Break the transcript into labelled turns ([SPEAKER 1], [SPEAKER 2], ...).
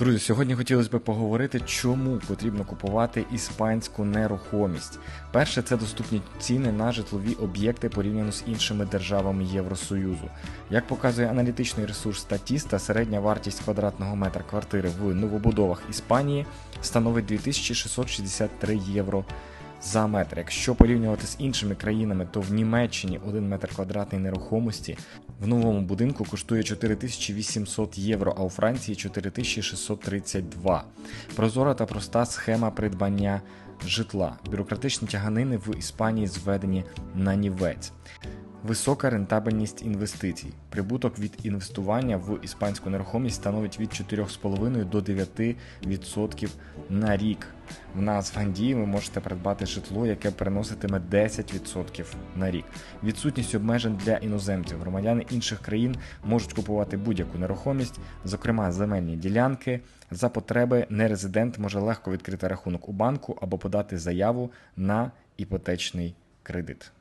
[SPEAKER 1] Друзі, сьогодні хотілося б поговорити, чому потрібно купувати іспанську нерухомість. Перше, це доступні ціни на житлові об'єкти порівняно з іншими державами Євросоюзу. Як показує аналітичний ресурс Статіста, середня вартість квадратного метра квартири в новобудовах Іспанії становить 2663 євро за метр. Якщо порівнювати з іншими країнами, то в Німеччині 1 метр квадратний нерухомості в новому будинку коштує 4800 євро, а у Франції 4632. Прозора та проста схема придбання житла. Бюрократичні тяганини в Іспанії зведені на нівець. Висока рентабельність інвестицій. Прибуток від інвестування в іспанську нерухомість становить від 4,5 до 9% на рік. В нас в Гандії ви можете придбати житло, яке приноситиме 10% на рік. Відсутність обмежень для іноземців. Громадяни інших країн можуть купувати будь-яку нерухомість, зокрема земельні ділянки. За потреби нерезидент може легко відкрити рахунок у банку або подати заяву на іпотечний кредит.